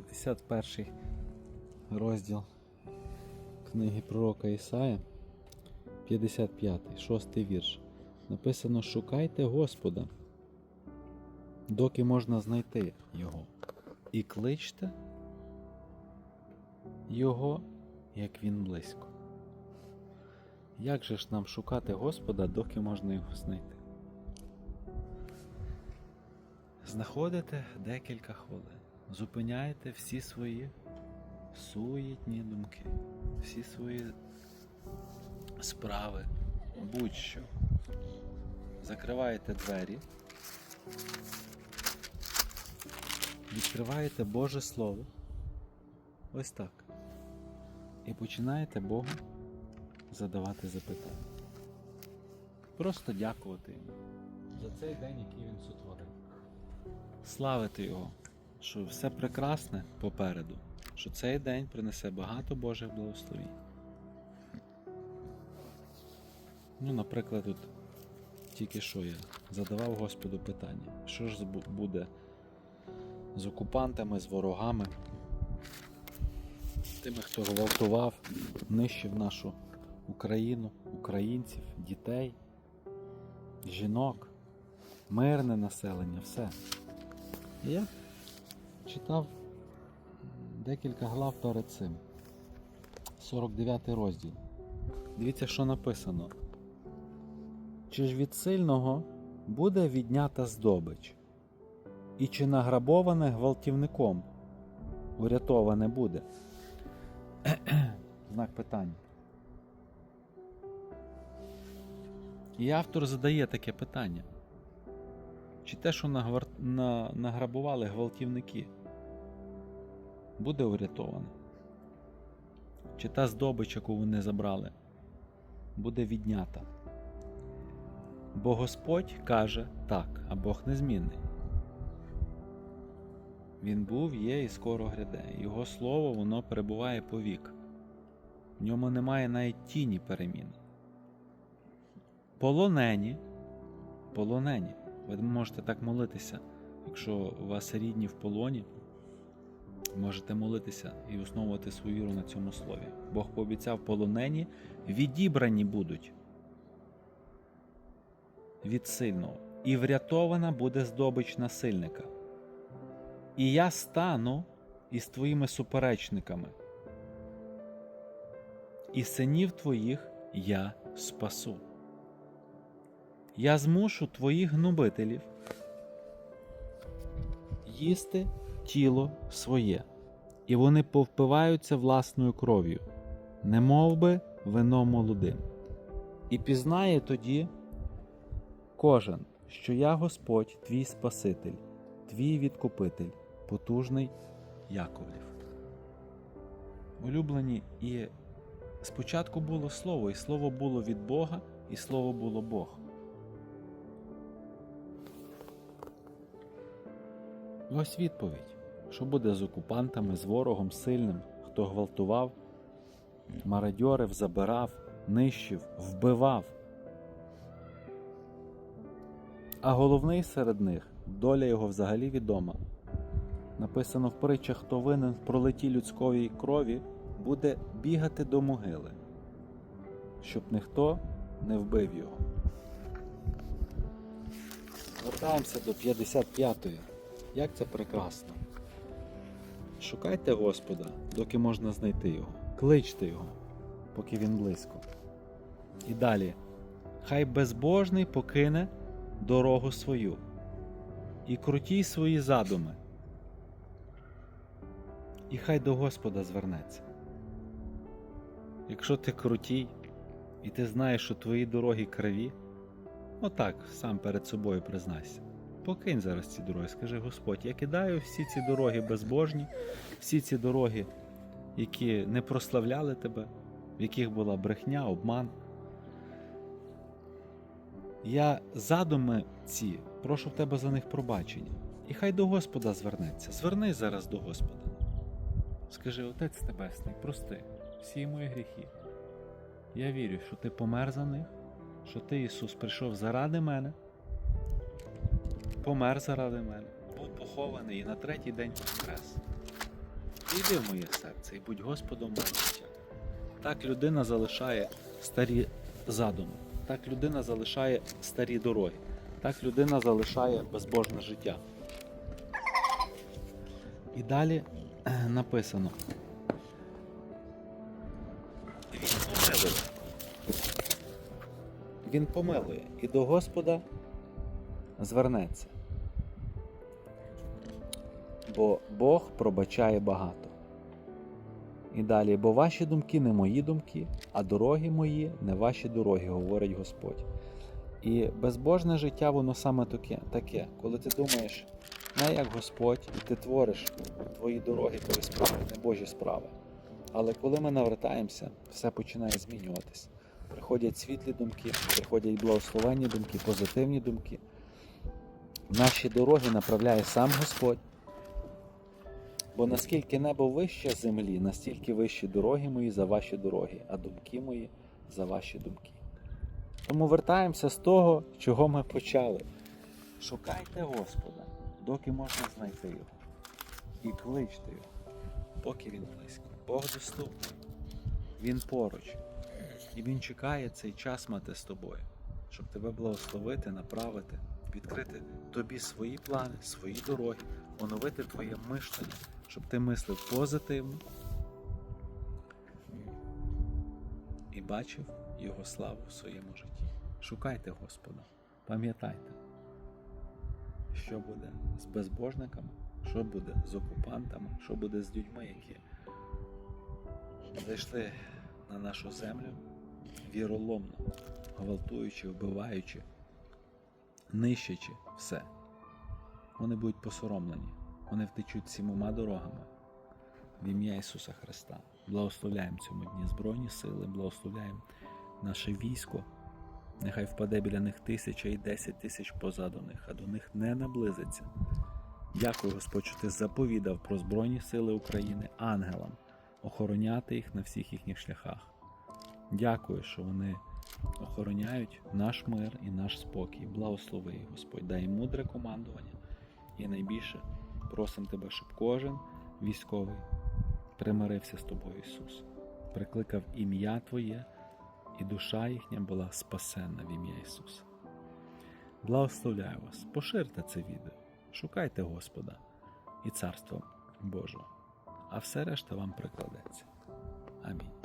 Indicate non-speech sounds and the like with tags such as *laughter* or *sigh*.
51 розділ книги пророка Ісая, 55, 6 вірш. Написано: Шукайте Господа, доки можна знайти Його, і кличте Його, як Він близько. Як же ж нам шукати Господа, доки можна його знайти? Знаходите декілька хвилин, зупиняєте всі свої суєтні думки, всі свої справи, будь-що. Закриваєте двері, відкриваєте Боже Слово. Ось так. І починаєте Богу задавати запитання. Просто дякувати йому за цей день, який він сотворив. Славити його, що все прекрасне попереду, що цей день принесе багато Божих благословень. Ну, наприклад, тут тільки що я задавав Господу питання, що ж буде з окупантами, з ворогами, тими, хто гвалтував, нищив нашу Україну, українців, дітей, жінок, мирне населення, все. І читав декілька глав перед цим. 49 розділ. Дивіться, що написано. Чи ж від сильного буде віднята здобич? І чи награбоване гвалтівником урятоване буде? *clears throat* Знак питання. І автор задає таке питання. Чи те, що награбували гвалтівники, буде урятоване? Чи та здобич, яку вони забрали, буде віднята? Бо Господь каже так, а Бог незмінний. Він був, є і скоро гряде. Його слово воно перебуває по вік. В ньому немає навіть тіні перемін. Полонені, полонені. Ви можете так молитися. Якщо у вас рідні в полоні, можете молитися і основувати свою віру на цьому слові. Бог пообіцяв полонені, відібрані будуть від сильного, і врятована буде здобич насильника. І я стану із твоїми суперечниками, і синів твоїх я спасу. Я змушу твоїх гнобителів їсти тіло своє, і вони повпиваються власною кров'ю, не би вино молодим. І пізнає тоді кожен, що я Господь, твій Спаситель, твій відкупитель, потужний Яковлів. Улюблені, і спочатку було слово, і слово було від Бога, і слово було Бог. Ось відповідь, що буде з окупантами, з ворогом сильним, хто гвалтував, мародьорив, забирав, нищив, вбивав. А головний серед них доля його взагалі відома. Написано в притчах, хто винен в пролиті людської крові, буде бігати до могили, щоб ніхто не вбив його. Вертаємося до 55-ї. Як це прекрасно. Шукайте Господа, доки можна знайти його. Кличте його, поки він близько. І далі. Хай безбожний покине дорогу свою і крутій свої задуми. І хай до Господа звернеться. Якщо ти крутій, і ти знаєш, що твої дороги криві, отак сам перед собою признайся. Покинь зараз ці дороги, скажи Господь, я кидаю всі ці дороги безбожні, всі ці дороги, які не прославляли тебе, в яких була брехня, обман. Я задуми ці, прошу в тебе за них пробачення. І хай до Господа звернеться. Звернись зараз до Господа. Скажи, Отець Небесний, прости всі мої гріхи. Я вірю, що ти помер за них, що ти, Ісус, прийшов заради мене, помер заради мене, був похований і на третій день воскрес. Війди в моє серце і будь Господом життя. Так людина залишає старі задуми, так людина залишає старі дороги, так людина залишає безбожне життя. І далі е, написано. Він помилує. Він помилує і до Господа звернеться. Бо Бог пробачає багато. І далі, бо ваші думки не мої думки, а дороги мої не ваші дороги, говорить Господь. І безбожне життя, воно саме таке, таке. коли ти думаєш, не як Господь, і ти твориш твої дороги, твої справи, не Божі справи. Але коли ми навертаємося, все починає змінюватись. Приходять світлі думки, приходять благословенні думки, позитивні думки. Наші дороги направляє сам Господь. Бо наскільки небо вище землі, настільки вищі дороги мої за ваші дороги, а думки мої за ваші думки. Тому вертаємося з того, чого ми почали. Шукайте Господа, доки можна знайти його. І кличте його, поки він близько. Бог доступний, Він поруч. І Він чекає цей час мати з тобою, щоб тебе благословити, направити, відкрити тобі свої плани, свої дороги, оновити твоє мишлення, щоб ти мислив позитивно і бачив Його славу в своєму житті. Шукайте Господа, пам'ятайте, що буде з безбожниками, що буде з окупантами, що буде з людьми, які зайшли на нашу землю віроломно, гвалтуючи, вбиваючи, нищачи все. Вони будуть посоромлені, вони втечуть сімома дорогами. В ім'я Ісуса Христа. Благословляємо цьому дні Збройні сили, благословляємо наше військо. Нехай впаде біля них тисяча і десять тисяч позаду них, а до них не наблизиться. Дякую, Господь, що ти заповідав про Збройні сили України ангелам охороняти їх на всіх їхніх шляхах. Дякую, що вони охороняють наш мир і наш спокій. Благослови, Господь, дай мудре командування. І найбільше просимо тебе, щоб кожен військовий примирився з тобою, Ісус, прикликав ім'я Твоє, і душа їхня була спасенна в ім'я Ісуса. Благословляю вас, поширте це відео, шукайте Господа і Царство Божого, а все решта вам прикладеться. Амінь.